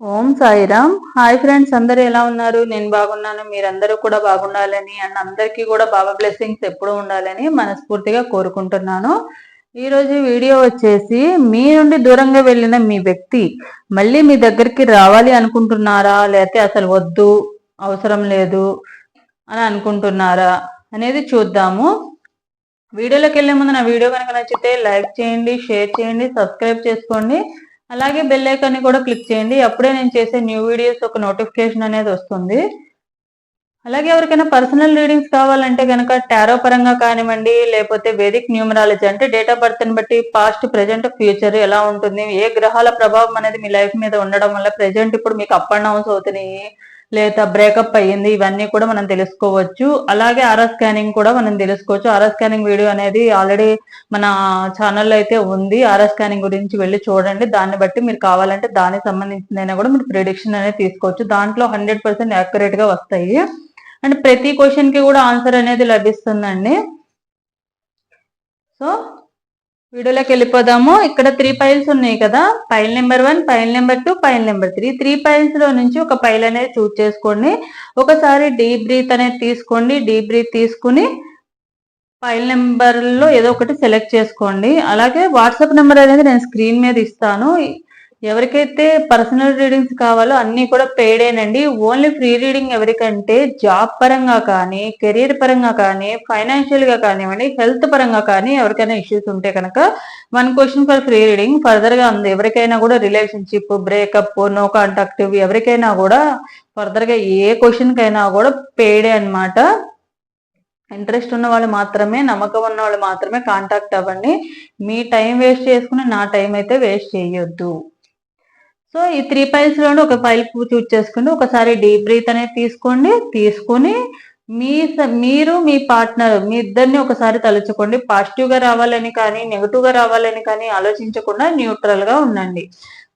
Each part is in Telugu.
ఓం సాయిరామ్. హాయ్ ఫ్రెండ్స్ అందరు ఎలా ఉన్నారు? నేను బాగున్నాను మీరందరూ కూడా బాగుండాలని అండ్ అందరికీ కూడా బాబా బ్లెస్సింగ్స్ ఎప్పుడూ ఉండాలని మనస్ఫూర్తిగా కోరుకుంటున్నాను. ఈరోజు వీడియో వచ్చేసి మీ నుండి దూరంగా వెళ్ళిన మీ వ్యక్తి మళ్ళీ మీ దగ్గరికి రావాలి అనుకుంటున్నారా? లేకపోతే అసలు వద్దు అవసరం లేదు అని అనుకుంటున్నారా అనేది చూద్దాము. వీడియోలోకి వెళ్ళే ముందు నా వీడియో కనుక నచ్చితే లైక్ చేయండి షేర్ చేయండి సబ్స్క్రైబ్ చేసుకోండి. అలాగే బెల్ ఐకాన్ని కూడా క్లిక్ చేయండి. అప్పుడే నేను చేసే న్యూ వీడియోస్ ఒక నోటిఫికేషన్ అనేది వస్తుంది. అలాగే ఎవరికైనా పర్సనల్ రీడింగ్స్ కావాలంటే కనుక టారో పరంగా కానివ్వండి లేకపోతే వేదిక్ న్యూమరాలజీ అంటే డేట్ ఆఫ్ బర్త్ని బట్టి పాస్ట్ ప్రెజెంట్ ఫ్యూచర్ ఎలా ఉంటుంది ఏ గ్రహాల ప్రభావం అనేది మీ లైఫ్ మీద ఉండడం వల్ల ప్రెజెంట్ ఇప్పుడు మీకు అప్ అండ్ డౌన్స్ అవుతున్నాయి. లేదా బ్రేకప్ అయ్యింది. ఇవన్నీ కూడా మనం తెలుసుకోవచ్చు. అలాగే ఆర్ఆర్ స్కానింగ్ కూడా మనం తెలుసుకోవచ్చు. ఆర్ఆర్ స్కానింగ్ వీడియో అనేది ఆల్రెడీ మన ఛానల్లో అయితే ఉంది. ఆర్ఆర్ స్కానింగ్ గురించి వెళ్ళి చూడండి. దాన్ని బట్టి మీరు కావాలంటే దానికి సంబంధించిందైనా కూడా మీరు ప్రిడిక్షన్ అనేది తీసుకోవచ్చు. దాంట్లో హండ్రెడ్ పర్సెంట్ యాక్యురేట్గా వస్తాయి. అండ్ ప్రతి క్వశ్చన్కి కూడా ఆన్సర్ అనేది లభిస్తుందండి. సో వీడియోలోకి వెళ్ళిపోదాము. ఇక్కడ త్రీ పైల్స్ ఉన్నాయి కదా. Pile number one pile number two pile number three three పైల్స్లో నుంచి ఒక పైల్ అనేది చూస్ చేసుకోండి. ఒకసారి డీప్ బ్రీత్ అనేది తీసుకోండి. డీప్ బ్రీత్ తీసుకుని ఫైల్ నెంబర్లో ఏదో ఒకటి సెలెక్ట్ చేసుకోండి. అలాగే వాట్సాప్ నెంబర్ అనేది నేను స్క్రీన్ మీద ఇస్తాను. ఎవరికైతే పర్సనల్ రీడింగ్స్ కావాలో అన్ని కూడా పేడేనండి ఓన్లీ ఫ్రీ రీడింగ్ ఎవరికంటే జాబ్ పరంగా కానీ కెరీర్ పరంగా కానీ ఫైనాన్షియల్గా కానివ్వండి హెల్త్ పరంగా కానీ ఎవరికైనా ఇష్యూస్ ఉంటే కనుక one question for free reading ఫర్దర్గా ఉంది ఎవరికైనా కూడా రిలేషన్షిప్ బ్రేకప్ నో కాంటాక్ట్ ఎవరికైనా కూడా ఫర్దర్గా ఏ క్వశ్చన్ కైనా కూడా పేడే అనమాట ఇంట్రెస్ట్ ఉన్న వాళ్ళు మాత్రమే నమ్మకం ఉన్న వాళ్ళు మాత్రమే కాంటాక్ట్ అవ్వండి. మీ టైం వేస్ట్ చేసుకుని నా టైం అయితే వేస్ట్ చేయొద్దు. సో ఈ త్రీ పైల్స్లోనే ఒక పైల్ చూజ్ చేసుకుని ఒకసారి డీప్ బ్రీత్ అనేది తీసుకోండి. తీసుకుని మీ మీరు మీ పార్ట్నర్ మీ ఇద్దరిని ఒకసారి తలుచుకోండి. పాజిటివ్గా రావాలని కానీ నెగిటివ్గా రావాలని కానీ ఆలోచించకుండా న్యూట్రల్గా ఉండండి.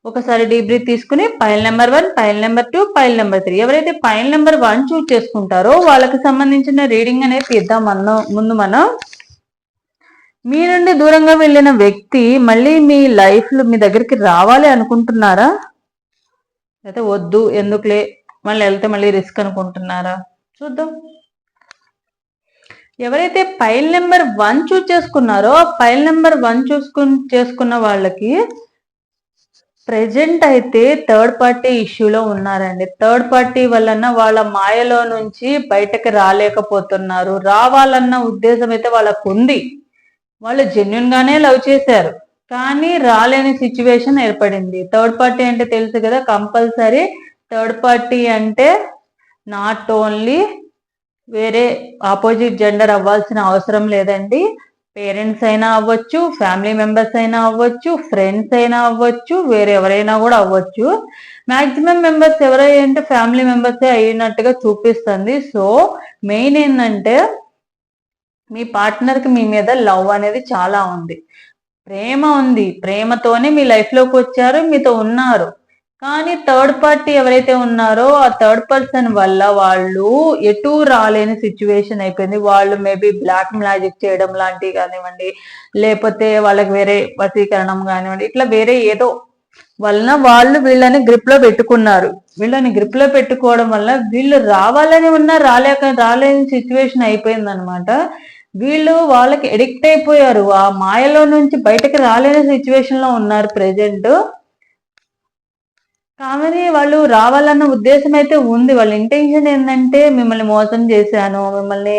ఒకసారి డీప్ బ్రీత్ తీసుకుని pile number one pile number two pile number three ఎవరైతే పైల్ నెంబర్ వన్ చూస్ చేసుకుంటారో వాళ్ళకి సంబంధించిన రీడింగ్ అనేది తీద్దాం మనం ముందు మనం. మీ నుండి దూరంగా వెళ్ళిన వ్యక్తి మళ్ళీ మీ లైఫ్లో మీ దగ్గరికి రావాలి అనుకుంటున్నారా? అయితే వద్దు ఎందుకులే మళ్ళీ వెళ్తే మళ్ళీ రిస్క్ అనుకుంటున్నారా? చూద్దాం. ఎవరైతే ఫైల్ నెంబర్ వన్ చూస్ చేసుకున్నారో ఫైల్ నెంబర్ వన్ చూసుకు చేసుకున్న వాళ్ళకి ప్రజెంట్ అయితే థర్డ్ పార్టీ ఇష్యూలో ఉన్నారండి. థర్డ్ పార్టీ వలన వాళ్ళ మాయలో నుంచి బయటకు రాలేకపోతున్నారు. రావాలన్న ఉద్దేశం అయితే వాళ్ళకు ఉంది వాళ్ళు జెన్యున్గానే లవ్ చేశారు. కానీ రాలేని సిచ్యువేషన్ ఏర్పడింది. థర్డ్ పార్టీ అంటే తెలుసు కదా కంపల్సరీ థర్డ్ పార్టీ అంటే నాట్ ఓన్లీ వేరే ఆపోజిట్ జెండర్ అవ్వాల్సిన అవసరం లేదండి. పేరెంట్స్ అయినా అవ్వచ్చు ఫ్యామిలీ మెంబర్స్ అయినా అవ్వచ్చు ఫ్రెండ్స్ అయినా అవ్వచ్చు వేరే ఎవరైనా కూడా అవ్వచ్చు. మాక్సిమం మెంబర్స్ ఎవరైనా ఫ్యామిలీ మెంబర్సే అయినట్టుగా చూపిస్తుంది. సో మెయిన్ ఏంటంటే మీ పార్ట్నర్కి మీ మీద లవ్ అనేది చాలా ఉంది. ప్రేమ ఉంది. ప్రేమతోనే మీ లైఫ్లోకి వచ్చారు మీతో ఉన్నారు. కానీ థర్డ్ పార్టీ ఎవరైతే ఉన్నారో ఆ థర్డ్ పర్సన్ వల్ల వాళ్ళు ఎటు రాలేని సిచ్యువేషన్ అయిపోయింది. వాళ్ళు మేబీ బ్లాక్ మ్యాజిక్ చేయడం లాంటివి కానివ్వండి లేకపోతే వాళ్ళకి వేరే వసీకరణం కానివ్వండి ఇట్లా వేరే ఏదో వలన వాళ్ళు వీళ్ళని గ్రిప్లో పెట్టుకున్నారు. వీళ్ళని గ్రిప్లో పెట్టుకోవడం వల్ల వీళ్ళు రావాలని ఉన్నా రాలేక రాలేని సిచ్యువేషన్ అయిపోయింది అనమాట వీళ్ళు వాళ్ళకి ఎడిక్ట్ అయిపోయారు. ఆ మాయలో నుంచి బయటకు రాలేని సిచ్యువేషన్లో ఉన్నారు ప్రెజెంట్ కానీ వాళ్ళు రావాలన్న ఉద్దేశం అయితే ఉంది. వాళ్ళ ఇంటెన్షన్ ఏంటంటే మిమ్మల్ని మోసం చేశాను మిమ్మల్ని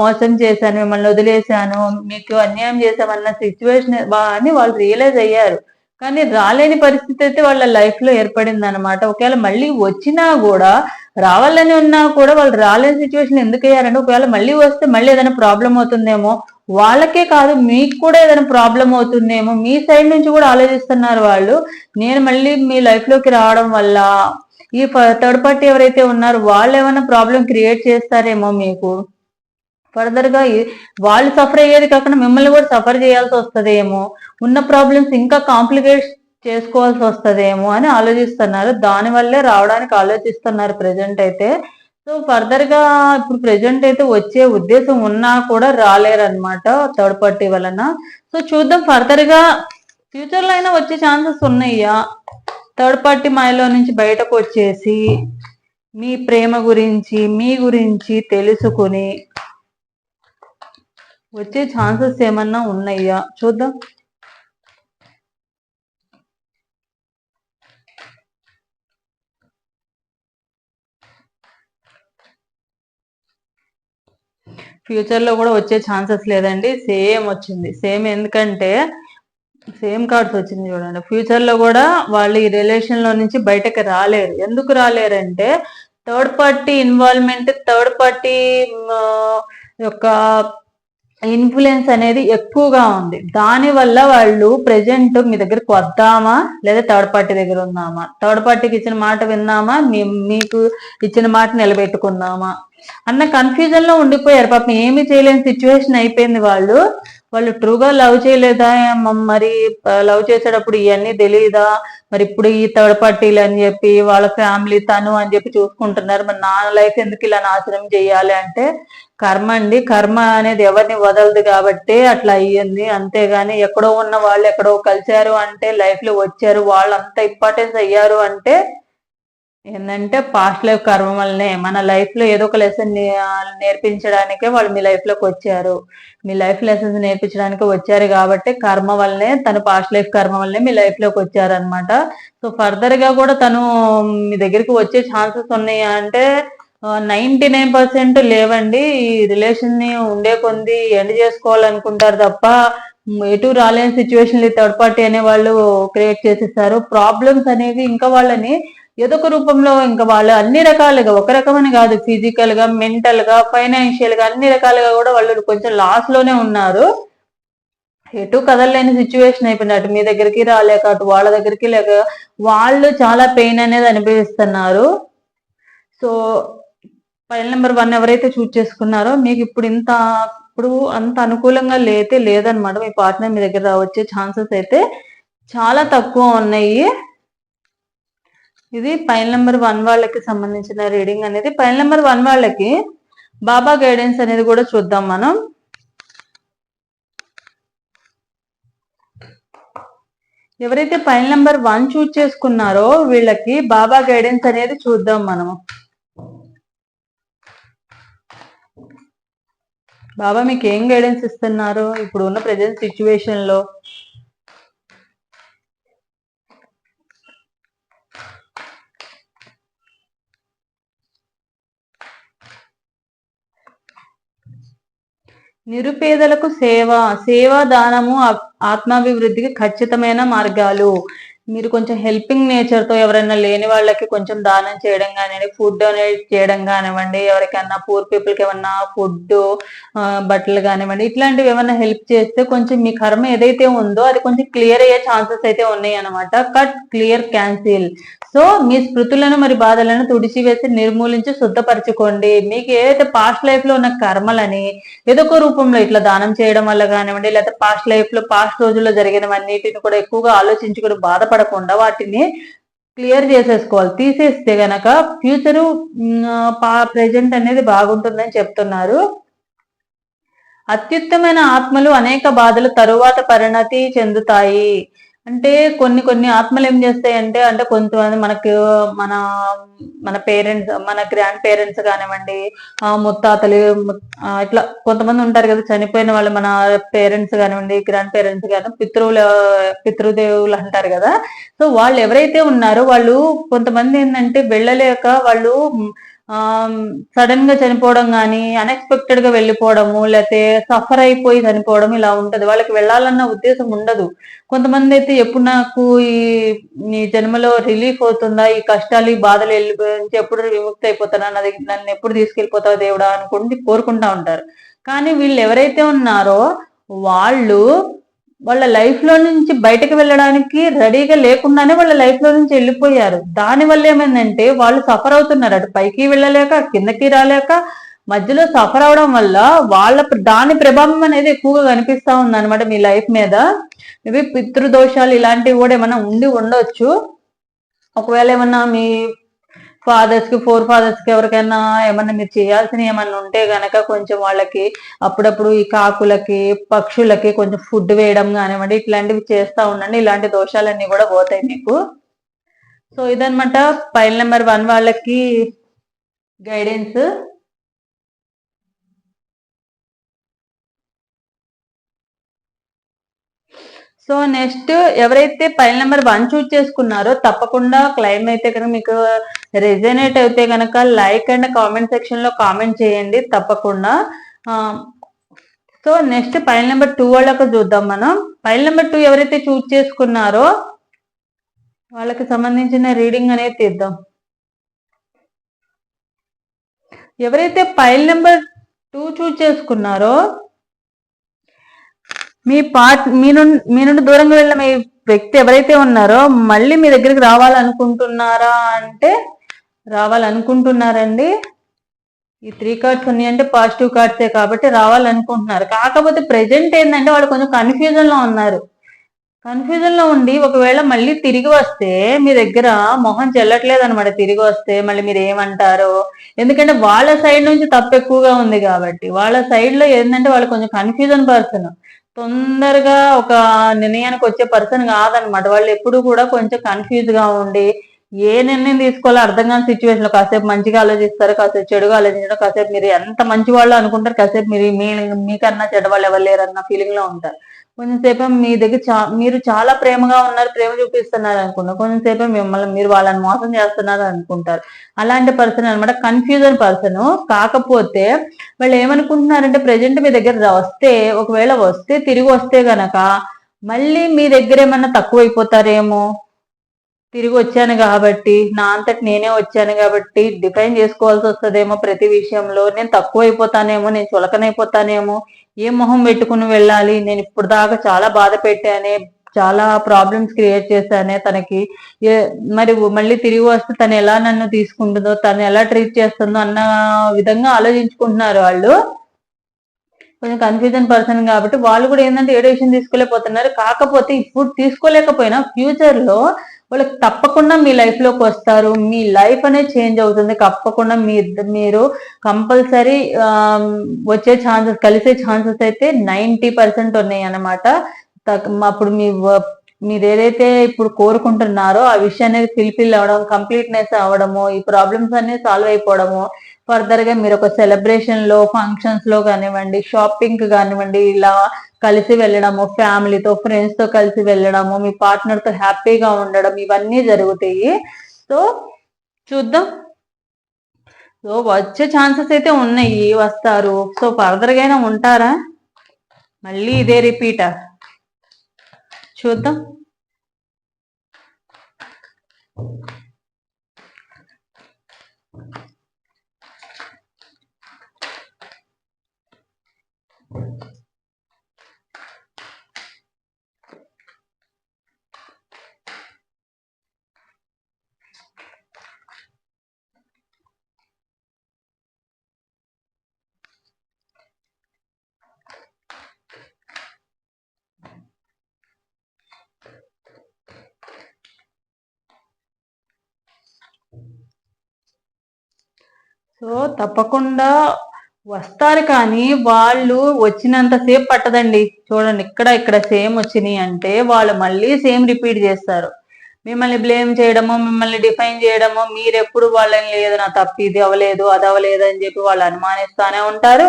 మోసం చేశాను మిమ్మల్ని వదిలేశాను మీకు అన్యాయం చేశామన్న సిచ్యువేషన్ అని వాళ్ళు రియలైజ్ అయ్యారు. కానీ రాలేని పరిస్థితి అయితే వాళ్ళ లైఫ్లో ఏర్పడింది అనమాట ఒకవేళ మళ్ళీ వచ్చినా కూడా రావాలని ఉన్నా కూడా వాళ్ళు రాలేని సిచ్యువేషన్ ఎందుకు అయ్యారంటే ఒకవేళ మళ్ళీ వస్తే మళ్ళీ ఏదైనా ప్రాబ్లం అవుతుందేమో. వాళ్ళకే కాదు మీకు కూడా ఏదైనా ప్రాబ్లం అవుతుందేమో. మీ సైడ్ నుంచి కూడా ఆలోచిస్తున్నారు వాళ్ళు. నేను మళ్ళీ మీ లైఫ్లోకి రావడం వల్ల ఈ థర్డ్ పార్టీ ఎవరైతే ఉన్నారో వాళ్ళు ఏమైనా ప్రాబ్లం క్రియేట్ చేస్తారేమో మీకు. ఫర్దర్గా వాళ్ళు సఫర్ అయ్యేది కాకుండా మిమ్మల్ని కూడా సఫర్ చేయాల్సి వస్తుందేమో. ఉన్న ప్రాబ్లమ్స్ ఇంకా కాంప్లికేట్ చేసుకోవాల్సి వస్తుందేమో అని ఆలోచిస్తున్నారు. దాని వల్లే రావడానికి ఆలోచిస్తున్నారు ప్రజెంట్ అయితే. సో ఫర్దర్గా ఇప్పుడు ప్రజెంట్ అయితే వచ్చే ఉద్దేశం ఉన్నా కూడా రాలేరనమాట థర్డ్ పార్టీ వలన. సో చూద్దాం ఫర్దర్గా ఫ్యూచర్లో అయినా వచ్చే ఛాన్సెస్ ఉన్నాయా? థర్డ్ పార్టీ మాయలో నుంచి బయటకు వచ్చేసి మీ ప్రేమ గురించి మీ గురించి తెలుసుకుని వచ్చే ఛాన్సెస్ ఏమన్నా ఉన్నాయా? చూద్దాం. ఫ్యూచర్లో కూడా వచ్చే ఛాన్సెస్ లేదండి. సేమ్ వచ్చింది. సేమ్ ఎందుకంటే సేమ్ కార్డ్స్ వచ్చింది చూడండి. ఫ్యూచర్లో కూడా వాళ్ళు ఈ రిలేషన్లో నుంచి బయటకు రాలేరు. ఎందుకు రాలేరంటే third party involvement third party యొక్క ఇన్ఫ్లుయెన్స్ అనేది ఎక్కువగా ఉంది. దాని వల్ల వాళ్ళు ప్రెజెంట్ మీ దగ్గరకు వద్దామా? లేదా థర్డ్ పార్టీ దగ్గర ఉందామా థర్డ్ పార్టీకి ఇచ్చిన మాట విన్నామా? మీకు ఇచ్చిన మాట నిలబెట్టుకుందామా అన్న కన్ఫ్యూజన్లో ఉండిపోయారు. పాపం ఏమి చేయలేని సిచ్యువేషన్ అయిపోయింది వాళ్ళు. వాళ్ళు ట్రూగా లవ్ చేయలేదా? మరి లవ్ చేసేటప్పుడు ఇవన్నీ తెలియదా మరి ఇప్పుడు ఈ థర్డ్ పార్టీలు అని చెప్పి వాళ్ళ ఫ్యామిలీ తను అని చెప్పి చూసుకుంటున్నారు. మరి నా లైఫ్ ఎందుకు ఇలా నాశనం చేయాలి అంటే కర్మ అండి. కర్మ అనేది ఎవరిని వదలదు కాబట్టి అట్లా అయ్యింది. అంతేగాని ఎక్కడో ఉన్న వాళ్ళు ఎక్కడో కలిశారు అంటే లైఫ్లో వచ్చారు. వాళ్ళు అంత ఇంపార్టెన్స్ అయ్యారు అంటే ఏంటంటే పాస్ట్ లైఫ్ కర్మ వల్లనే మన లైఫ్లో ఏదో ఒక లెసన్ నేర్పించడానికే వాళ్ళు మీ లైఫ్లోకి వచ్చారు. మీ లైఫ్ లెసన్స్ నేర్పించడానికి వచ్చారు కాబట్టి కర్మ వల్లనే తను పాస్ట్ లైఫ్ కర్మ వల్లనే మీ లైఫ్లోకి వచ్చారు అనమాట సో ఫర్దర్గా కూడా తను మీ దగ్గరికి వచ్చే ఛాన్సెస్ ఉన్నాయా అంటే నైన్టీ నైన్ పర్సెంట్ లేవండి. ఈ రిలేషన్ని ఉండే కొంది ఎండ్ చేసుకోవాలనుకుంటారు తప్ప ఎటు రాలేని సిచ్యువేషన్ థర్డ్ పార్టీ అనే వాళ్ళు క్రియేట్ చేసేస్తారు. ప్రాబ్లమ్స్ అనేవి ఇంకా వాళ్ళని ఏదో ఒక రూపంలో ఇంకా వాళ్ళు అన్ని రకాలుగా ఒక రకమని కాదు ఫిజికల్గా మెంటల్గా ఫైనాన్షియల్గా అన్ని రకాలుగా కూడా వాళ్ళు కొంచెం లాస్లోనే ఉన్నారు. ఎటు కదలలేని సిచ్యువేషన్ అయిపోయింది. అటు మీ దగ్గరికి రాలేక అటు వాళ్ళ దగ్గరికి లేక వాళ్ళు చాలా పెయిన్ అనేది అనుభవిస్తున్నారు. సో ఫైల్ నెంబర్ వన్ ఎవరైతే చూస్ చేసుకున్నారో మీకు ఇప్పుడు ఇంత ఇప్పుడు అంత అనుకూలంగా లేతే లేదనమాట మీ పార్ట్నర్ మీ దగ్గర వచ్చే ఛాన్సెస్ అయితే చాలా తక్కువ ఉన్నాయి. ఇది పైన నెంబర్ వన్ వాళ్ళకి సంబంధించిన రీడింగ్ అనేది. పైన నెంబర్ వన్ వాళ్ళకి బాబా గైడెన్స్ అనేది కూడా చూద్దాం మనం. ఎవరైతే పైన నెంబర్ వన్ చూజ్ చేసుకున్నారో వీళ్ళకి బాబా గైడెన్స్ అనేది చూద్దాం మనము బాబా మీకు ఏం గైడెన్స్ ఇస్తున్నారు? ఇప్పుడు ఉన్న ప్రజెంట్ సిచ్యువేషన్ నిరుపేదలకు సేవ సేవా దానము ఆత్మాభివృద్ధికి ఖచ్చితమైన మార్గాలు. మీరు కొంచెం హెల్పింగ్ నేచర్తో ఎవరైనా లేని వాళ్ళకి కొంచెం దానం చేయడం కానివ్వండి ఫుడ్ డొనేట్ చేయడం కానివ్వండి ఎవరికైనా పూర్ పీపుల్కి ఏమన్నా ఫుడ్ బట్టలు కానివ్వండి ఇట్లాంటివి ఏమైనా హెల్ప్ చేస్తే కొంచెం మీ కర్మ ఏదైతే ఉందో అది కొంచెం క్లియర్ అయ్యే ఛాన్సెస్ అయితే ఉన్నాయి అనమాట కట్ క్లియర్ క్యాన్సిల్ సో మీ స్మృతులను మరి బాధలను తుడిచివేసి నిర్మూలించి శుద్ధపరచుకోండి. మీకు ఏదైతే పాస్ట్ లైఫ్లో ఉన్న కర్మలని ఏదో ఒక రూపంలో ఇట్లా దానం చేయడం వల్ల కానివ్వండి లేకపోతే పాస్ట్ లైఫ్లో పాస్ట్ రోజుల్లో జరిగినవన్నిటిని కూడా ఎక్కువగా ఆలోచించుకుని బాధపడకుండా వాటిని క్లియర్ చేసేసుకోవాలి. తీసేస్తే గనక ఫ్యూచరు ప్రెజెంట్ అనేది బాగుంటుందని చెప్తున్నారు. అత్యుత్తమైన ఆత్మలు అనేక బాధలు తరువాత పరిణతి చెందుతాయి. అంటే కొన్ని కొన్ని ఆత్మలు ఏం చేస్తాయంటే అంటే కొంతమంది మనకు మన మన పేరెంట్స్ మన గ్రాండ్ పేరెంట్స్ కానివ్వండి ముత్తాతలు ఇట్లా కొంతమంది ఉంటారు కదా చనిపోయిన వాళ్ళు మన పేరెంట్స్ కానివ్వండి గ్రాండ్ పేరెంట్స్ కానీ పితృవుల పితృదేవులు అంటారు కదా. సో వాళ్ళు ఎవరైతే ఉన్నారో వాళ్ళు కొంతమంది ఏంటంటే వెళ్ళలేక వాళ్ళు సడన్గా చనిపోవడం కానీ అన్ఎక్స్పెక్టెడ్గా వెళ్ళిపోవడము లేకపోతే సఫర్ అయిపోయి చనిపోవడం ఇలా ఉంటది. వాళ్ళకి వెళ్ళాలన్న ఉద్దేశం ఉండదు. కొంతమంది అయితే ఎప్పుడు నాకు ఈ జన్మలో రిలీఫ్ అవుతుందా ఈ కష్టాలు ఈ బాధలు వెళ్ళిపోయి ఎప్పుడు విముక్తి అయిపోతానా నాది నన్ను ఎప్పుడు తీసుకెళ్ళిపోతావు దేవుడా అనుకుంటే కోరుకుంటా ఉంటారు. కానీ వీళ్ళు ఎవరైతే ఉన్నారో వాళ్ళు వాళ్ళ లైఫ్లో నుంచి బయటకు వెళ్ళడానికి రెడీగా లేకుండానే వాళ్ళ లైఫ్లో నుంచి వెళ్ళిపోయారు. దాని వల్ల ఏమైందంటే వాళ్ళు సఫర్ అవుతున్నారు. అటు పైకి వెళ్ళలేక కిందకి రాలేక మధ్యలో సఫర్ అవడం వల్ల వాళ్ళ దాని ప్రభావం అనేది ఎక్కువగా కనిపిస్తూ ఉంది అనమాట మీ లైఫ్ మీద. మేబీ పితృదోషాలు ఇలాంటివి కూడా ఏమైనా ఉండి ఉండొచ్చు. ఒకవేళ ఏమన్నా మీ ఫాదర్స్కి ఫోర్ ఫాదర్స్కి ఎవరికైనా ఏమన్నా మీరు చేయాల్సిన ఏమన్నా ఉంటే గనక కొంచెం వాళ్ళకి అప్పుడప్పుడు ఈ కాకులకి పక్షులకి కొంచెం ఫుడ్ వేయడం కానివ్వండి ఇట్లాంటివి చేస్తా ఉండండి. ఇలాంటి దోషాలన్నీ కూడా పోతాయి మీకు. సో ఇదనమాట పైల్ నెంబర్ వన్ వాళ్ళకి గైడెన్స్ సో నెక్స్ట్ ఎవరైతే ఫైల్ నెంబర్ వన్ చూస్ చేసుకున్నారో తప్పకుండా క్లైమ్ అయితే కనుక మీకు రెజనేట్ అయితే కనుక లైక్ అండ్ కామెంట్ సెక్షన్లో కామెంట్ చేయండి తప్పకుండా. So next file number two వాళ్ళకి చూద్దాం మనం. ఫైల్ నెంబర్ టూ ఎవరైతే చూస్ చేసుకున్నారో వాళ్ళకి సంబంధించిన రీడింగ్ అనేది తీద్దాం. ఎవరైతే ఫైల్ నెంబర్ టూ చూస్ చేసుకున్నారో మీ పార్ట్ మీ నుండి మీ నుండి దూరంగా వెళ్ళిన మీ వ్యక్తి ఎవరైతే ఉన్నారో మళ్ళీ మీ దగ్గరికి రావాలనుకుంటున్నారా అంటే రావాలనుకుంటున్నారండి. ఈ త్రీ కార్డ్స్ ఉన్నాయంటే పాజిటివ్ కార్డ్సే కాబట్టి రావాలనుకుంటున్నారు. కాకపోతే ప్రెజెంట్ ఏంటంటే వాళ్ళు కొంచెం కన్ఫ్యూజన్లో ఉన్నారు. కన్ఫ్యూజన్లో ఉండి ఒకవేళ మళ్ళీ తిరిగి వస్తే మీ దగ్గర మొహం చెల్లట్లేదు అనమాట తిరిగి వస్తే మళ్ళీ మీరు ఏమంటారో. ఎందుకంటే వాళ్ళ సైడ్ నుంచి తప్పు ఎక్కువగా ఉంది కాబట్టి. వాళ్ళ సైడ్లో ఏంటంటే వాళ్ళు కొంచెం కన్ఫ్యూజన్ పర్సన్ తొందరగా ఒక నిర్ణయానికి వచ్చే పర్సన్ కాదనమాట. వాళ్ళు ఎప్పుడు కూడా కొంచెం కన్ఫ్యూజ్గా ఉండి ఏ నిర్ణయం తీసుకోవాలో అర్థం కాని సిచ్యువేషన్లో కాసేపు మంచిగా ఆలోచిస్తారు కాసేపు చెడుగా ఆలోచించడం కాసేపు మీరు ఎంత మంచి వాళ్ళు అనుకుంటారు కాసేపు మీరు మీ మీకన్నా చెడ్డ వాళ్ళు ఎవరు లేరన్న ఫీలింగ్లో ఉంటారు. కొంచెంసేపు మీ దగ్గర మీరు చాలా ప్రేమగా ఉన్నారు ప్రేమ చూపిస్తున్నారు అనుకుంటారు కొంచెంసేపు మిమ్మల్ని మీరు వాళ్ళని మోసం చేస్తున్నారు అనుకుంటారు. అలాంటి పర్సన్ అనమాట కన్ఫ్యూజన్ పర్సన్ కాకపోతే వాళ్ళు ఏమనుకుంటున్నారంటే ప్రజెంట్ మీ దగ్గర వస్తే ఒకవేళ వస్తే తిరిగి వస్తే గనక మళ్ళీ మీ దగ్గర ఏమన్నా తక్కువైపోతారేమో? తిరిగి వచ్చాను కాబట్టి నా అంతటి నేనే వచ్చాను కాబట్టి డిఫైన్ చేసుకోవాల్సి వస్తుందేమో ప్రతి విషయంలో. నేను తక్కువ అయిపోతానేమో నేను చులకనైపోతానేమో ఏ మొహం పెట్టుకుని వెళ్ళాలి? నేను ఇప్పుడు దాకా చాలా బాధ పెట్టానే చాలా ప్రాబ్లమ్స్ క్రియేట్ చేశానే తనకి. మరి మళ్ళీ తిరిగి వస్తే తను ఎలా నన్ను తీసుకుంటుందో తను ఎలా ట్రీట్ చేస్తుందో అన్న విధంగా ఆలోచించుకుంటున్నారు వాళ్ళు. కొంచెం కన్ఫ్యూజన్ పర్సన్ కాబట్టి వాళ్ళు కూడా ఏంటంటే ఏ డెసిషన్ తీసుకోలేకపోతున్నారు కాకపోతే ఇప్పుడు తీసుకోలేకపోయినా ఫ్యూచర్లో వాళ్ళకి తప్పకుండా మీ లైఫ్లోకి వస్తారు. మీ లైఫ్ అనేది చేంజ్ అవుతుంది. తప్పకుండా మీ మీరు కంపల్సరీ వచ్చే ఛాన్సెస్ కలిసే ఛాన్సెస్ అయితే నైంటీ పర్సెంట్ ఉన్నాయి అన్నమాట. అప్పుడు మీ మీరు ఏదైతే ఇప్పుడు కోరుకుంటున్నారో ఆ విషయం అనేది ఫిల్ఫిల్ అవ్వడం కంప్లీట్నెస్ అవ్వడము ఈ ప్రాబ్లమ్స్ అన్ని సాల్వ్ అయిపోవడము. ఫర్దర్గా మీరు ఒక సెలబ్రేషన్లో ఫంక్షన్స్లో కానివ్వండి షాపింగ్ కానివ్వండి ఇలా కలిసి వెళ్ళడము ఫ్యామిలీతో ఫ్రెండ్స్తో కలిసి వెళ్ళడము మీ పార్ట్నర్తో హ్యాపీగా ఉండడం ఇవన్నీ జరుగుతాయి. సో చూద్దాం. సో వచ్చే ఛాన్సెస్ అయితే ఉన్నాయి వస్తారు. సో ఫర్దర్గా ఉంటారా? మళ్ళీ ఇదే రిపీటా చూద్దాం. సో తప్పకుండా వస్తారు కానీ వాళ్ళు వచ్చినంత సేపు పట్టదండి. చూడండి ఇక్కడ ఇక్కడ సేమ్ వచ్చినాయి అంటే వాళ్ళు మళ్ళీ సేమ్ రిపీట్ చేస్తారు. మిమ్మల్ని బ్లేమ్ చేయడము మిమ్మల్ని డిఫైన్ చేయడము మీరెప్పుడు వాళ్ళని లేదు నా తప్పు ఇది అవ్వలేదు అది అవ్వలేదు అని చెప్పి వాళ్ళు అనుమానిస్తానే ఉంటారు.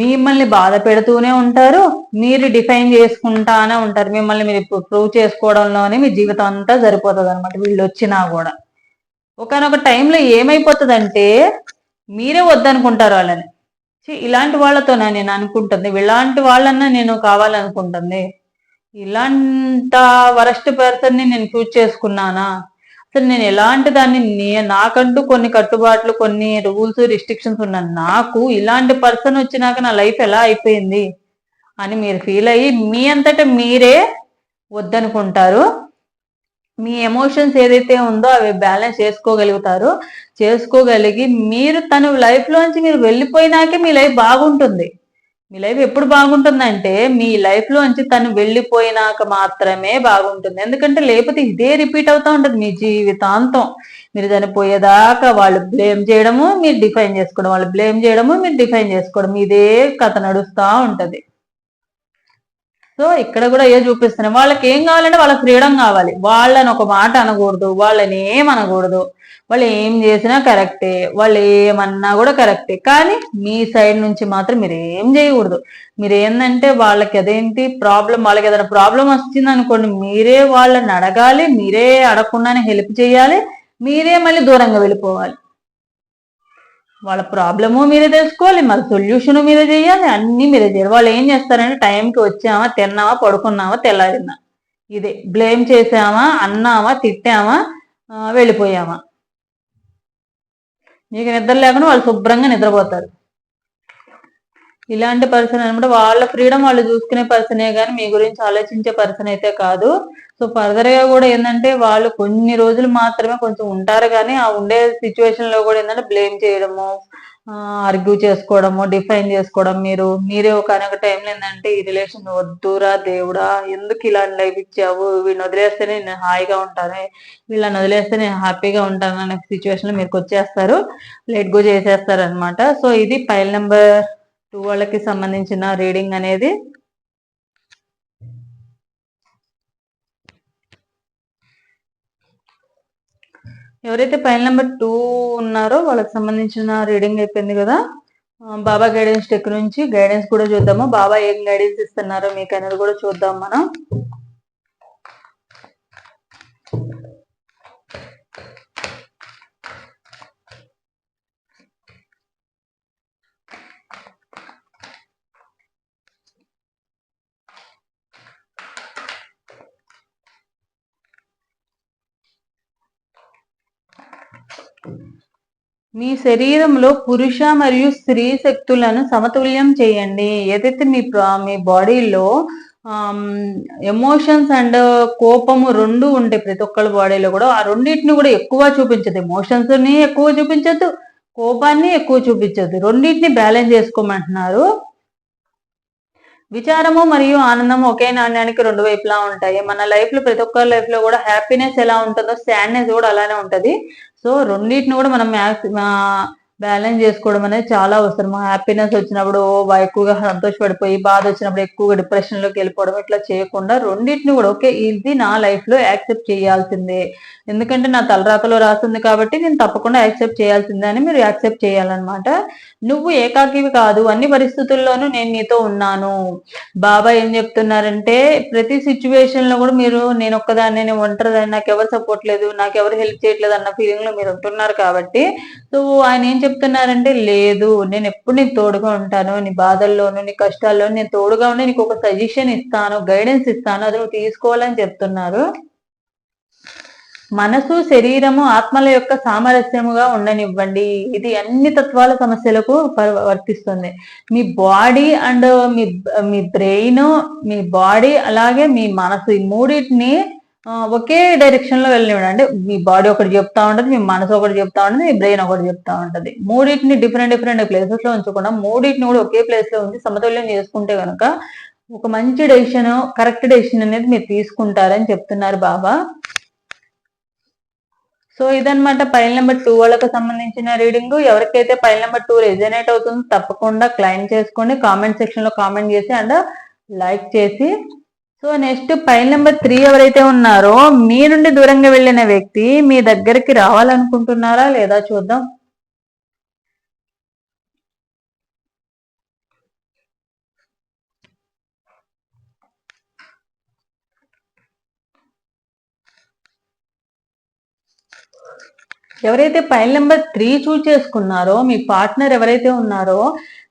మిమ్మల్ని బాధ పెడుతూనే ఉంటారు. మీరు డిఫైన్ చేసుకుంటానే ఉంటారు. మిమ్మల్ని మీరు ప్రూవ్ చేసుకోవడంలోనే మీ జీవితం అంతా సరిపోతుంది అనమాట వీళ్ళు వచ్చినా కూడా. ఒకనొక టైంలో ఏమైపోతుందంటే మీరే వద్దనుకుంటారు వాళ్ళని. ఇలాంటి వాళ్ళతోనే నేను అనుకుంటుంది. ఇలాంటి వాళ్ళన్నా నేను కావాలనుకుంటుంది. ఇలాంట వరస్ట్ పర్సన్ని నేను చూజ్ చేసుకున్నానా? అసలు నేను ఎలాంటి దాన్ని నాకంటూ కొన్ని కట్టుబాట్లు కొన్ని రూల్స్ రిస్ట్రిక్షన్స్ ఉన్నాను నాకు ఇలాంటి పర్సన్ వచ్చినాక నా లైఫ్ ఎలా అయిపోయింది అని మీరు ఫీల్ అయ్యి మీ అంతటా మీరే వద్దనుకుంటారు. మీ ఎమోషన్స్ ఏదైతే ఉందో అవి బ్యాలెన్స్ చేసుకోగలుగుతారు. చేసుకోగలిగి మీరు తను లైఫ్లోంచి మీరు వెళ్ళిపోయినాకే మీ లైఫ్ బాగుంటుంది. మీ లైఫ్ ఎప్పుడు బాగుంటుందంటే మీ లైఫ్లోంచి తను వెళ్ళిపోయినాక మాత్రమే బాగుంటుంది. ఎందుకంటే లేకపోతే ఇదే రిపీట్ అవుతూ ఉంటుంది మీ జీవితాంతం. మీరు చనిపోయేదాకా వాళ్ళు బ్లేమ్ చేయడము మీరు డిఫైన్ చేసుకోవడం. వాళ్ళు బ్లేమ్ చేయడము మీరు డిఫైన్ చేసుకోవడం. ఇదే కథ నడుస్తూ ఉంటుంది. సో ఇక్కడ కూడా ఏ చూపిస్తున్నాయి. వాళ్ళకి ఏం కావాలంటే వాళ్ళకి ఫ్రీడమ్ కావాలి. వాళ్ళని ఒక మాట అనకూడదు. వాళ్ళని ఏం అనకూడదు. వాళ్ళు ఏం చేసినా కరెక్టే. వాళ్ళు ఏమన్నా కూడా కరెక్టే. కానీ మీ సైడ్ నుంచి మాత్రం మీరు ఏం చేయకూడదు. మీరు ఏంటంటే వాళ్ళకి అదేంటి ప్రాబ్లం వాళ్ళకి ఏదైనా ప్రాబ్లం వచ్చింది అనుకోండి మీరే వాళ్ళని అడగాలి మీరే అడగకుండానే హెల్ప్ చేయాలి మీరే మళ్ళీ దూరంగా వెళ్ళిపోవాలి. వాళ్ళ ప్రాబ్లము మీరే తెలుసుకోవాలి మళ్ళీ సొల్యూషన్ మీరే చేయాలి అన్ని మీరే చేయాలి. వాళ్ళు ఏం చేస్తారంటే టైంకి వచ్చామా తిన్నామా పడుకున్నామా తెల్లారిందా. ఇదే బ్లేమ్ చేసామా అన్నామా తిట్టామా వెళ్ళిపోయామా. మీకు నిద్ర లేకుండా వాళ్ళు శుభ్రంగా నిద్రపోతారు. ఇలాంటి పర్సన్ అనమాట వాళ్ళ ఫ్రీడమ్ వాళ్ళు చూసుకునే పర్సనే కానీ మీ గురించి ఆలోచించే పర్సన్ అయితే కాదు. సో ఫర్దర్గా కూడా ఏంటంటే వాళ్ళు కొన్ని రోజులు మాత్రమే కొంచెం ఉంటారు కానీ ఆ ఉండే సిచ్యువేషన్లో కూడా ఏంటంటే బ్లేమ్ చేయడము ఆర్గ్యూ చేసుకోవడము డిఫైన్ చేసుకోవడం మీరు మీరే ఒకనొక టైంలో ఏంటంటే ఈ రిలేషన్ వద్దురా దేవుడా ఎందుకు ఇలాంటి లైఫ్ ఇచ్చావు? వీళ్ళని వదిలేస్తేనే నేను హాయిగా ఉంటాను వీళ్ళని వదిలేస్తే నేను హ్యాపీగా ఉంటాను అనే సిచ్యువేషన్లో వచ్చేస్తారు లెట్ గో చేసేస్తారు అనమాట సో ఇది ఫైల్ నెంబర్ టూ వాళ్ళకి సంబంధించిన రీడింగ్ అనేది ఎవరైతే పైన నెంబర్ టూ ఉన్నారో వాళ్ళకి సంబంధించిన రీడింగ్ అయిపోయింది కదా. బాబా గైడెన్స్ టెక్ నుంచి గైడెన్స్ కూడా చూద్దాము. బాబా ఏం గైడెన్స్ ఇస్తున్నారో మీకు అనేది కూడా చూద్దాం మనం. మీ శరీరంలో పురుష మరియు స్త్రీ శక్తులను సమతుల్యం చేయండి. ఏదైతే మీ మీ బాడీలో ఎమోషన్స్ అండ్ కోపము రెండు ఉంటాయి ప్రతి ఒక్కళ్ళ బాడీలో కూడా ఆ రెండింటిని కూడా ఎక్కువ చూపించదు. ఎమోషన్స్ని ఎక్కువ చూపించద్దు కోపాన్ని ఎక్కువ చూపించద్దు. రెండింటిని బ్యాలెన్స్ చేసుకోమంటున్నారు. విచారము మరియు ఆనందం ఒకే నాణ్యానికి రెండు వైపులా ఉంటాయి. మన లైఫ్లో ప్రతి ఒక్కరి లైఫ్లో కూడా హ్యాపీనెస్ ఎలా ఉంటుందో సాడ్నెస్ కూడా అలానే ఉంటది. సో రెండింటిని కూడా మనం బ్యాలెన్స్ చేసుకోవడం అనేది చాలా అవసరం. హ్యాపీనెస్ వచ్చినప్పుడు ఎక్కువగా సంతోషపడిపోయి బాధ వచ్చినప్పుడు ఎక్కువగా డిప్రెషన్లోకి వెళ్ళిపోవడం ఇట్లా చేయకుండా రెండింటిని కూడా ఓకే ఇది నా లైఫ్లో యాక్సెప్ట్ చేయాల్సిందే. ఎందుకంటే నా తలరాతలో రాస్తుంది కాబట్టి నేను తప్పకుండా యాక్సెప్ట్ చేయాల్సిందే అని మీరు యాక్సెప్ట్ చేయాలన్నమాట. నువ్వు ఏకాకివి కాదు అన్ని పరిస్థితుల్లోనూ నేను నీతో ఉన్నాను. బాబా ఏం చెప్తున్నారంటే ప్రతి సిచ్యువేషన్లో కూడా మీరు నేను ఒక్కదాన్ని నేను ఒంటరిదాన్ని నాకు ఎవరు సపోర్ట్ లేదు నాకు ఎవరు హెల్ప్ చేయట్లేదు అన్న ఫీలింగ్లో మీరు ఉంటున్నారు కాబట్టి సో ఆయన ఏం చెప్తున్నారంటే లేదు నేను ఎప్పుడు నీకు తోడుగా ఉంటాను నీ బాధల్లోను నీ కష్టాల్లో నేను తోడుగా ఉండి నీకు ఒక సజెషన్ ఇస్తాను గైడెన్స్ ఇస్తాను అది నువ్వు తీసుకోవాలని చెప్తున్నారు. మనసు శరీరము ఆత్మల యొక్క సామరస్యముగా ఉండనివ్వండి. ఇది అన్ని తత్వాల సమస్యలకు వర్తిస్తుంది మీ బాడీ అండ్ మీ మీ బ్రెయిన్ మీ బాడీ అలాగే మీ మనసు ఈ మూడింటిని ఒకే డైరెక్షన్లో వెళ్ళనివ్వండి. అంటే మీ బాడీ ఒకటి చెప్తా ఉంటుంది మీ మనసు ఒకటి చెప్తా ఉంటుంది మీ బ్రెయిన్ ఒకటి చెప్తా ఉంటుంది. మూడింటిని డిఫరెంట్ డిఫరెంట్ ప్లేసెస్లో ఉంచకుండా మూడింటిని కూడా ఒకే ప్లేస్లో ఉంచి సమతుల్యం చేసుకుంటే కనుక ఒక మంచి డెసిషన్ కరెక్ట్ డెసిషన్ అనేది మీరు తీసుకుంటారని చెప్తున్నారు బాబా. సో ఇదనమాట పైల్ నెంబర్ టూ వాళ్ళకి సంబంధించిన రీడింగ్ ఎవరికైతే పైల్ నెంబర్ టూ రెజనేట్ అవుతుందో తప్పకుండా క్లైమ్ చేసుకోండి. కామెంట్ సెక్షన్లో కామెంట్ చేసి అండ్ లైక్ చేసి so next file number three ఎవరైతే ఉన్నారో మీ నుండి దూరంగా వెళ్ళిన వ్యక్తి మీ దగ్గరికి రావాలనుకుంటున్నారా లేదా చూద్దాం. ఎవరైతే ఫైల్ నెంబర్ త్రీ చూస్ చేసుకున్నారో మీ పార్ట్నర్ ఎవరైతే ఉన్నారో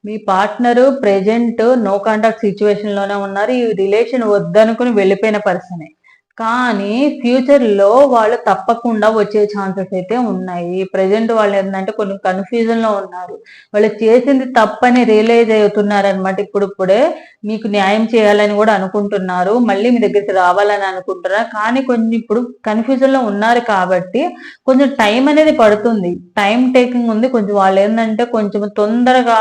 మీ పార్ట్నర్ ప్రెజెంట్ నో కాంటాక్ట్ సిచ్యువేషన్లోనే ఉన్నారు. ఈ రిలేషన్ వద్దనుకుని వెళ్ళిపోయిన పర్సనే. కానీ ఫ్యూచర్లో వాళ్ళు తప్పకుండా వచ్చే ఛాన్సెస్ అయితే ఉన్నాయి. ప్రజెంట్ వాళ్ళు ఏంటంటే కొన్ని కన్ఫ్యూజన్లో ఉన్నారు. వాళ్ళు చేసింది తప్పని రియలైజ్ అవుతున్నారు అనమాట ఇప్పుడిప్పుడే. మీకు న్యాయం చేయాలని కూడా అనుకుంటున్నారు మళ్ళీ మీ దగ్గరికి రావాలని అనుకుంటున్నారు? కానీ కొంచెం ఇప్పుడు కన్ఫ్యూజన్లో ఉన్నారు కాబట్టి కొంచెం టైం అనేది పడుతుంది. టైం టేకింగ్ ఉంది. కొంచెం వాళ్ళు ఏంటంటే కొంచెం తొందరగా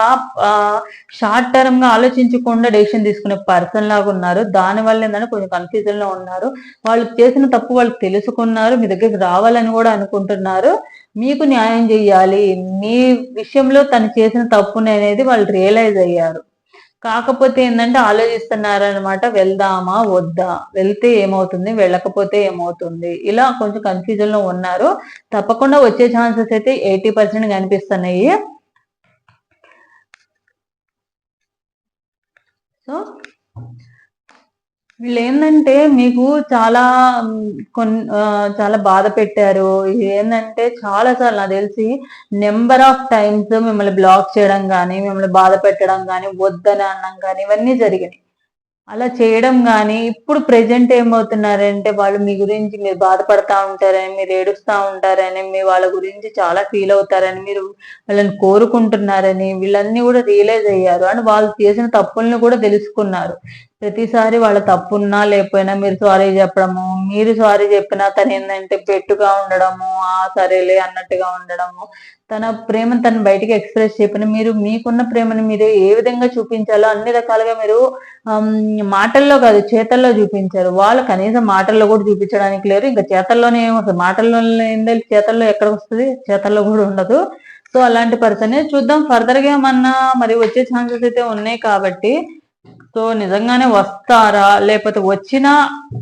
షార్ట్ టర్మ్గా ఆలోచించకుండా డెసిషన్ తీసుకునే పర్సన్ లాగా ఉన్నారు. దాని వల్ల ఏంటంటే కొంచెం కన్ఫ్యూజన్లో ఉన్నారు. వాళ్ళు చేసిన తప్పు వాళ్ళు తెలుసుకున్నారు. మీ దగ్గరికి రావాలని కూడా అనుకుంటున్నారు. మీకు న్యాయం చేయాలి. మీ విషయంలో తను చేసిన తప్పుని అనేది వాళ్ళు రియలైజ్ అయ్యారు. కాకపోతే ఏంటంటే ఆలోచిస్తున్నారనమాట వెళ్దామా వద్దా? వెళ్తే ఏమవుతుంది? వెళ్ళకపోతే ఏమవుతుంది? ఇలా కొంచెం కన్ఫ్యూజన్లో ఉన్నారు. తప్పకుండా వచ్చే ఛాన్సెస్ అయితే ఎయిటీ పర్సెంట్ కనిపిస్తున్నాయి. సో వీళ్ళు ఏంటంటే మీకు చాలా కొన్ని చాలా బాధ పెట్టారు. ఏంటంటే చాలా సార్లు నాకు తెలిసి నెంబర్ ఆఫ్ టైమ్స్ మిమ్మల్ని బ్లాక్ చేయడం కానీ మిమ్మల్ని బాధ పెట్టడం కానీ వద్దని అనడం కానీ ఇవన్నీ జరిగినాయి. అలా చేయడం కానీ ఇప్పుడు ప్రజెంట్ ఏమవుతున్నారంటే వాళ్ళు మీ గురించి మీరు బాధపడతా ఉంటారని మీరు ఏడుస్తూ ఉంటారని మీ వాళ్ళ గురించి చాలా ఫీల్ అవుతారని మీరు వాళ్ళని కోరుకుంటున్నారని వీళ్ళన్నీ కూడా రియలైజ్ అయ్యారు. అండ్ వాళ్ళు చేసిన తప్పులను కూడా తెలుసుకున్నారు. ప్రతిసారి వాళ్ళ తప్పున్నా లేకపోయినా మీరు సారీ చెప్పడము మీరు సారీ చెప్పినా తను ఏంటంటే పెట్టుగా ఉండడము ఆ సరేలే అన్నట్టుగా ఉండడము తన ప్రేమను తను బయటికి ఎక్స్ప్రెస్ చెప్పిన మీరు మీకున్న ప్రేమను మీరు ఏ విధంగా చూపించాలో అన్ని రకాలుగా మీరు మాటల్లో కాదు చేతల్లో చూపించారు. వాళ్ళు కనీసం మాటల్లో కూడా చూపించడానికి లేరు. ఇంకా చేతల్లోనే ఏమొస్తుంది మాటల్లో ఏంది? చేతల్లో ఎక్కడ వస్తుంది? చేతల్లో కూడా ఉండదు. సో అలాంటి పర్సనే చూద్దాం. ఫర్దర్గా ఏమన్నా మరి వచ్చే ఛాన్సెస్ అయితే ఉన్నాయి కాబట్టి సో నిజంగానే వస్తారా? లేకపోతే వచ్చినా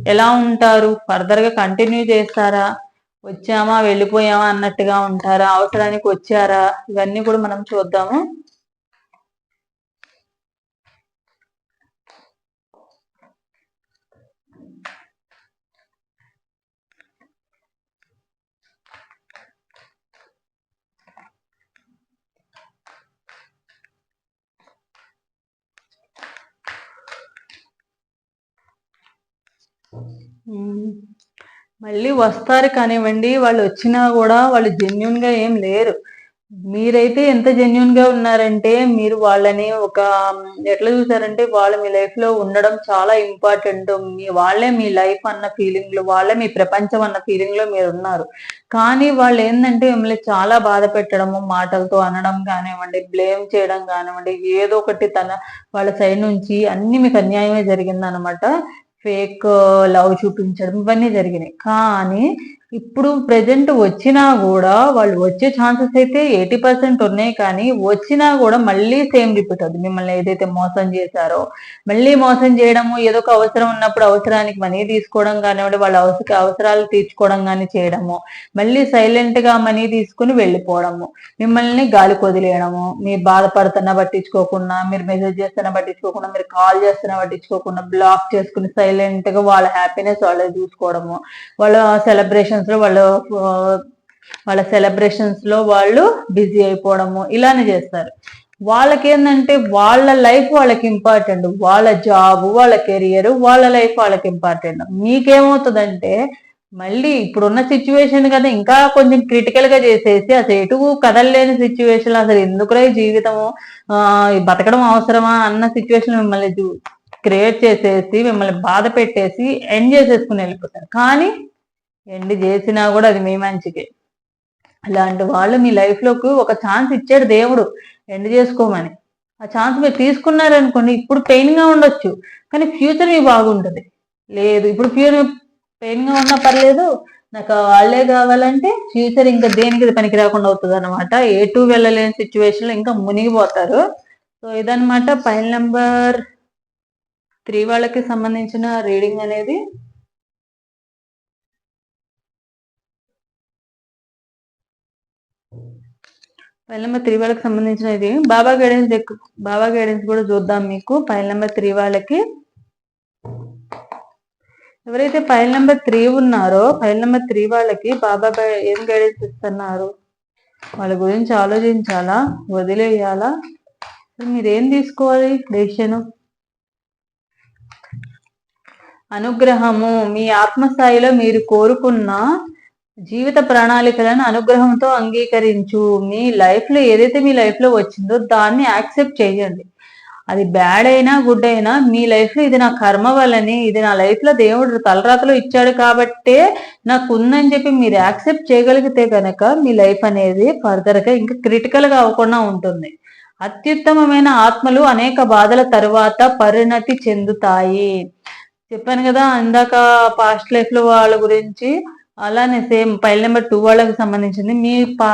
ఎలా ఉంటారు? ఫర్దర్గా కంటిన్యూ చేస్తారా? వచ్చామా? వెళ్ళిపోయామా? అన్నట్టుగా ఉంటారా? అవసరానికి వచ్చారా? ఇవన్నీ కూడా మనం చూద్దాము. మళ్ళీ వస్తారు కానివ్వండి వాళ్ళు వచ్చినా కూడా వాళ్ళు జెన్యున్గా ఏం లేరు. మీరైతే ఎంత జెన్యున్గా ఉన్నారంటే మీరు వాళ్ళని ఒక ఎట్లా చూసారంటే వాళ్ళు మీ లైఫ్లో ఉండడం చాలా ఇంపార్టెంట్ మీ వాళ్ళే మీ లైఫ్ అన్న ఫీలింగ్లో వాళ్ళే మీ ప్రపంచం అన్న ఫీలింగ్లో మీరు ఉన్నారు. కానీ వాళ్ళు ఏంటంటే మిమ్మల్ని చాలా బాధ పెట్టడము మాటలతో అనడం కానివ్వండి బ్లేమ్ చేయడం కానివ్వండి ఏదో ఒకటి తన వాళ్ళ సైడ్ నుంచి అన్ని మీకు అన్యాయమే జరిగింది అనమాట ఫేక్ లవ్ చూపించడం ఇవన్నీ జరిగినాయి. కానీ ఇప్పుడు ప్రజెంట్ వచ్చినా కూడా వాళ్ళు వచ్చే ఛాన్సెస్ అయితే ఎయిటీ పర్సెంట్ ఉన్నాయి. కానీ వచ్చినా కూడా మళ్ళీ సేమ్ రిపీట్ అవుతుంది మిమ్మల్ని ఏదైతే మోసం చేశారో మళ్ళీ మోసం చేయడము ఏదో ఒక అవసరం ఉన్నప్పుడు అవసరానికి మనీ తీసుకోవడం కానివ్వండి వాళ్ళ అవసర అవసరాలు తీర్చుకోవడం కానీ చేయడము మళ్ళీ సైలెంట్గా మనీ తీసుకుని వెళ్ళిపోవడము మిమ్మల్ని గాలి కొదిలేయడము మీరు బాధపడుతున్నా పట్టించుకోకుండా మీరు మెసేజ్ చేస్తున్నా పట్టించుకోకుండా మీరు కాల్ చేస్తున్నా పట్టించుకోకుండా బ్లాక్ చేసుకుని సైలెంట్గా వాళ్ళ హ్యాపీనెస్ వాళ్ళే చూసుకోవడము వాళ్ళ సెలబ్రేషన్ సెలబ్రేషన్స్ వాళ్ళ వాళ్ళ సెలబ్రేషన్స్లో వాళ్ళు బిజీ అయిపోవడము ఇలానే చేస్తారు. వాళ్ళకి ఏంటంటే వాళ్ళ లైఫ్ వాళ్ళకి ఇంపార్టెంట్ వాళ్ళ జాబ్ వాళ్ళ కెరియర్ వాళ్ళ లైఫ్ వాళ్ళకి ఇంపార్టెంట్ మీకేమవుతుందంటే మళ్ళీ ఇప్పుడున్న సిచ్యువేషన్ కదా ఇంకా కొంచెం క్రిటికల్గా చేసేసి అసలు ఎటు కదలలేని సిచ్యువేషన్ అసలు ఎందుకురా జీవితము? బతకడం అవసరమా అన్న సిచ్యువేషన్ మిమ్మల్ని క్రియేట్ చేసేసి మిమ్మల్ని బాధ పెట్టేసి ఎండ్ చేసేసుకుని వెళ్ళిపోతారు. కానీ ఎండి చేసినా కూడా అది మీ మంచికే. అలాంటి వాళ్ళు మీ లైఫ్లోకి ఒక ఛాన్స్ ఇచ్చాడు దేవుడు ఎండ్ చేసుకోమని. ఆ ఛాన్స్ మీరు తీసుకున్నారనుకోండి ఇప్పుడు పెయిన్గా ఉండొచ్చు కానీ ఫ్యూచర్ మీ బాగుంటుంది. లేదు ఇప్పుడు ఫ్యూచర్ పెయిన్గా ఉన్నా పర్లేదు నాకు వాళ్ళే కావాలంటే ఫ్యూచర్ ఇంకా దేనికి పనికి రాకుండా అవుతుంది అనమాట ఏ టూ వెళ్ళలేని సిచ్యువేషన్లో ఇంకా మునిగిపోతారు. సో ఇదనమాట పైన నెంబర్ త్రీ వాళ్ళకి సంబంధించిన రీడింగ్ అనేది. ఫైల్ నెంబర్ త్రీ వాళ్ళకి సంబంధించిన ఇది బాబా గైడెన్స్ బాబా గైడెన్స్ కూడా చూద్దాం మీకు. ఫైల్ నెంబర్ త్రీ వాళ్ళకి. ఎవరైతే ఫైల్ నెంబర్ త్రీ ఉన్నారో ఫైల్ నెంబర్ త్రీ వాళ్ళకి బాబా ఏం గైడెన్స్ ఇస్తున్నారు? వాళ్ళ గురించి ఆలోచించాలా? వదిలేయాలా? మీరేం తీసుకోవాలి డెసిషన్ అనుగ్రహము మీ ఆత్మస్థాయిలో మీరు కోరుకున్న జీవిత ప్రణాళికలను అనుగ్రహంతో అంగీకరించు. మీ లైఫ్లో ఏదైతే మీ లైఫ్లో వచ్చిందో దాన్ని యాక్సెప్ట్ చేయండి. అది బ్యాడ్ అయినా గుడ్ అయినా మీ లైఫ్లో ఇది నా కర్మ వల్లని ఇది నా లైఫ్లో దేవుడు తలరాతలో ఇచ్చాడు కాబట్టే నాకు ఉందని చెప్పి మీరు యాక్సెప్ట్ చేయగలిగితే కనుక మీ లైఫ్ అనేది ఫర్దర్గా ఇంకా క్రిటికల్గా అవ్వకుండా ఉంటుంది. అత్యుత్తమమైన ఆత్మలు అనేక బాధల తరువాత పరిణతి చెందుతాయి. చెప్పాను కదా ఇందాక పాస్ట్ లైఫ్లో వాళ్ళ గురించి అలానే సేమ్ ఫైల్ నెంబర్ టూ వాళ్ళకి సంబంధించింది. మీ పా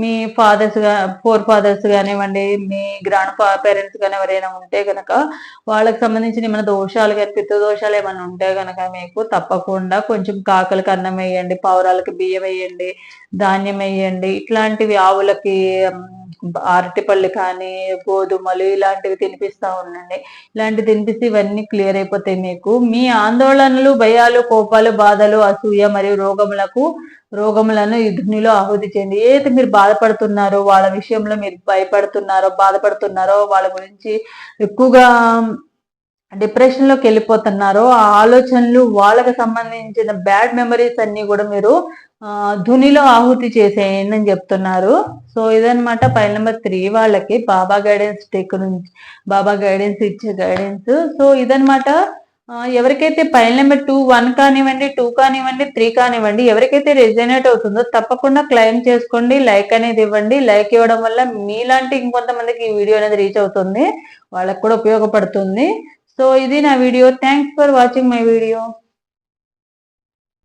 మీ ఫాదర్స్గా ఫోర్ ఫాదర్స్ కానివ్వండి మీ గ్రాండ్ పేరెంట్స్ కానీ ఎవరైనా ఉంటే కనుక వాళ్ళకి సంబంధించిన ఏమైనా దోషాలు కానీ పితృదోషాలు ఏమైనా ఉంటే కనుక మీకు తప్పకుండా కొంచెం కాకలకి అన్నం వేయండి పావురాలకి బియ్యం వేయండి ధాన్యం వేయండి ఇట్లాంటివి ఆవులకి అరటిపళ్ళు కానీ గోధుమలు ఇలాంటివి తినిపిస్తా ఉండండి. ఇలాంటివి తినిపిస్తే ఇవన్నీ క్లియర్ అయిపోతాయి మీకు. మీ ఆందోళనలు భయాలు కోపాలు బాధలు అసూయ మరియు రోగములకు రోగములను ఈ ఆహుతి చేయండి. ఏదైతే మీరు బాధపడుతున్నారో వాళ్ళ విషయంలో మీరు భయపడుతున్నారో బాధపడుతున్నారో వాళ్ళ గురించి ఎక్కువగా డిప్రెషన్లోకి వెళ్ళిపోతున్నారో ఆ ఆలోచనలు వాళ్ళకి సంబంధించిన బ్యాడ్ మెమరీస్ అన్ని కూడా మీరు ధునిలో ఆహుతి చేసేయండి అని చెప్తున్నారు. సో ఇదనమాట పైన నెంబర్ త్రీ వాళ్ళకి. బాబా గైడెన్స్ టెక్ నుంచి బాబా గైడెన్స్ ఇచ్చే గైడెన్స్. సో ఇదనమాట ఎవరికైతే పైన నెంబర్ టూ వన్ కానివ్వండి టూ కానివ్వండి త్రీ కానివ్వండి ఎవరికైతే రెజనేట్ అవుతుందో తప్పకుండా క్లైమ్ చేసుకోండి లైక్ అనేది ఇవ్వండి. లైక్ ఇవ్వడం వల్ల మీలాంటి ఇంకొంతమందికి ఈ వీడియో అనేది రీచ్ అవుతుంది. వాళ్ళకి కూడా ఉపయోగపడుతుంది. సో ఇది నా video thanks for watching my video